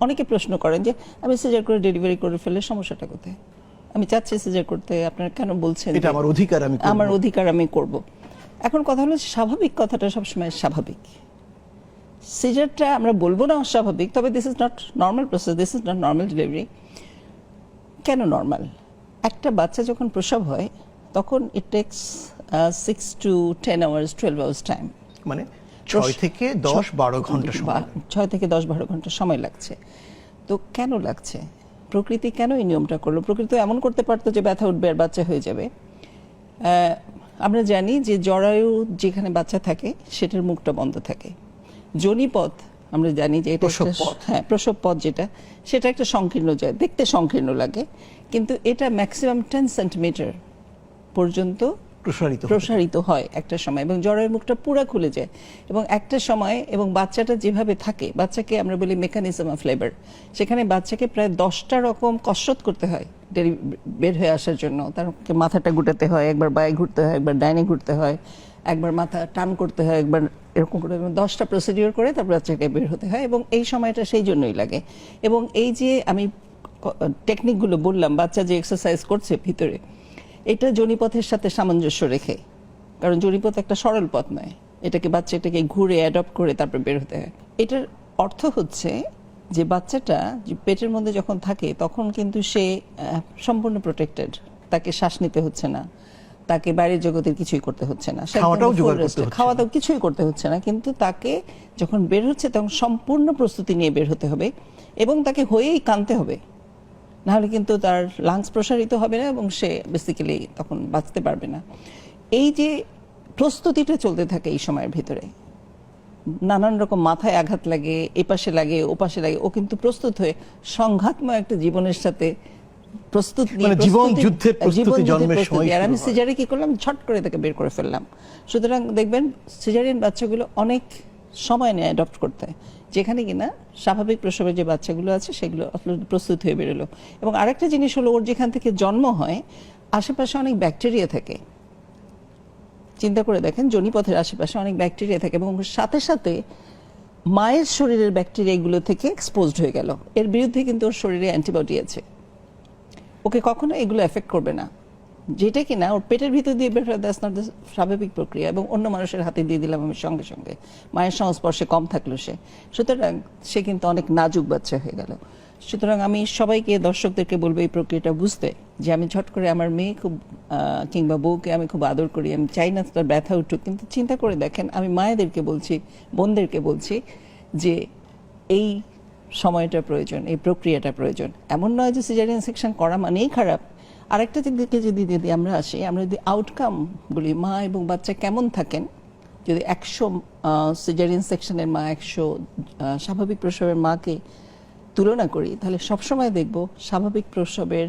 অনেকে প্রশ্ন করেন যে আমি সিজার করে ডেলিভারি করে ফেলে সমস্যাটা কোথায়? আমি চাচ্ছি সিজার করতে আপনারা কেন বলছেন এটা আমার অধিকার আমি করব। আমার অধিকার আমি করব। এখন কথা হলো স্বাভাবিক কথাটা সবসময় স্বাভাবিক। সিজারটা আমরা বলব না অস্বাভাবিক তবে this is not normal process this is not normal delivery কেন নর্মাল একটা বাচ্চা যখন প্রসব হয় তখন it takes six to ten hours twelve hours time মানে ছয় থেকে দশ বারো ঘণ্টা সময় ছয় থেকে দশ বারো ঘণ্টা সময় লাগছে। তো কেন লাগছে? প্রকৃতি কেন এই নিয়মটা করল? প্রকৃতি এমন করতে পারতো যে ব্যথা উঠবে আর বাচ্চা হয়ে যাবে। আমরা জানি যে জরায়ু যেখানে বাচ্চা থাকে সেটার মুখটা বন্ধ থাকে। জনিপথ আমরা জানি যে এটা। হ্যাঁ প্রসব পথ যেটা সেটা একটা সংকীর্ণ যায় দেখতে সংকীর্ণ লাগে। কিন্তু এটা ম্যাক্সিমাম টেন সেন্টিমিটার পর্যন্ত প্রসারিত প্রসারিত হয় একটা সময় এবং জ্বরের মুখটা পুরো খুলে যায় এবং একটা সময় এবং বাচ্চাটা যেভাবে থাকে, বাচ্চাকে আমরা বলি মেকানিজম অফ লেবার সেখানে বাচ্চাকে প্রায় দশটা রকম কসরত করতে হয় ডেলি- বের হয়ে আসার জন্য। তারকে মাথাটা গুটাতে হয়, একবার বায়ে ঘুরতে হয়, একবার ডাইনে ঘুরতে হয়, একবার মাথা টান করতে হয়, একবার এরকম করে দশটা প্রসিডিওর করে তারপর বাচ্চাকে বের হতে হয় এবং এই সময়টা সেই জন্যই লাগে। এবং এই যে আমি টেকনিকগুলো বললাম, বাচ্চা যে এক্সারসাইজ করছে ভিতরে এটা জনিপথের সাথে সামঞ্জস্য রেখে। কারণ জনিপথ একটা সরল পথ নয়। এটাকে বাচ্চাটাকে ঘুরে অ্যাডপ্ট করে তারপর বের হতে হয়। এটার অর্থ হচ্ছে যে বাচ্চাটা পেটের মধ্যে যখন থাকে তখন কিন্তু সে সম্পূর্ণ প্রোটেক্টেড তাকে শ্বাস নিতে হচ্ছে না। তাকে বাইরের জগতের কিছুই করতে হচ্ছে না। খাওয়া দাওয়া কিছুই করতে হচ্ছে না। কিন্তু তাকে যখন বের হচ্ছে তখন সম্পূর্ণ প্রস্তুতি নিয়ে বের হতে হবে এবং তাকে হয়েই কানতে হবে। নাহলে কিন্তু তার লাংস প্রসারিত হবে না এবং সে বেসিক্যালি তখন বাঁচতে পারবে না। এই যে প্রস্তুতিটা চলতে থাকে এই সময়ের ভিতরে নানান রকম মাথায় আঘাত লাগে এপাশে লাগে ওপাশে লাগে ও কিন্তু প্রস্তুত হয়ে সংঘাতময় একটা জীবনের সাথে প্রস্তুত নিয়ে জীবন প্রস্তুতি- যুদ্ধের প্রস্তুতি জন্মের সময় আর আমি সিজারে কি করলাম? ছট করে তাকে বের করে ফেললাম। সুতরাং দেখবেন সিজারিয়ান বাচ্চাগুলো অনেক সময় নেয় অ্যাডপ্ট করতে। যেখানে কিনা স্বাভাবিক প্রসবের যে বাচ্চাগুলো আছে, সেগুলো প্রস্তুত হয়ে বেরোলো। এবং আরেকটা জিনিস হলো, ওর যেখান থেকে জন্ম হয়, আশেপাশে অনেক ব্যাকটেরিয়া থাকে। চিন্তা করে দেখেন, জনিপথের আশেপাশে অনেক ব্যাকটেরিয়া থাকে এবং সাথে সাথে মায়ের শরীরের ব্যাকটেরিয়াগুলো থেকে এক্সপোজড হয়ে গেল। এর বিরুদ্ধে কিন্তু ওর শরীরে অ্যান্টিবডি আছে। ওকে কখনো এগুলো এফেক্ট করবে না। যেটা কিনা ওর পেটের ভিতর দিয়ে বের হয় দ্যাটস নট দ্য স্বাভাবিক প্রক্রিয়া, এবং অন্য মানুষের হাতে দিয়ে দিলাম আমি সঙ্গে সঙ্গে। মায়ের সংস্পর্শে কম থাকল সে। সুতরাং সে কিন্তু অনেক নাজুক বাচ্চা হয়ে গেল। সুতরাং আমি সবাইকে, দর্শকদেরকে বলব এই প্রক্রিয়াটা বুঝতে, যে আমি ঝট করে আমার মেয়ে খুব কিংবা বউকে আমি খুব আদর করি, আমি চাই না তার ব্যথা উঠুক, কিন্তু চিন্তা করে দেখেন, আমি মায়েদেরকে বলছি, বোনদেরকে বলছি যে এই সময়টা প্রয়োজন, এই প্রক্রিয়াটা প্রয়োজন। এমন নয় যে সিজারিয়ান সেকশন করা মানেই খারাপ আরেকটা দিকে যদি যদি আমরা আসি, আমরা যদি আউটকাম বলি মা এবং বাচ্চা কেমন থাকেন? যদি একশো সিজারিয়ান সেকশনের মা, একশো স্বাভাবিক প্রসবের মাকে তুলনা করি, তাহলে সবসময় দেখব স্বাভাবিক প্রসবের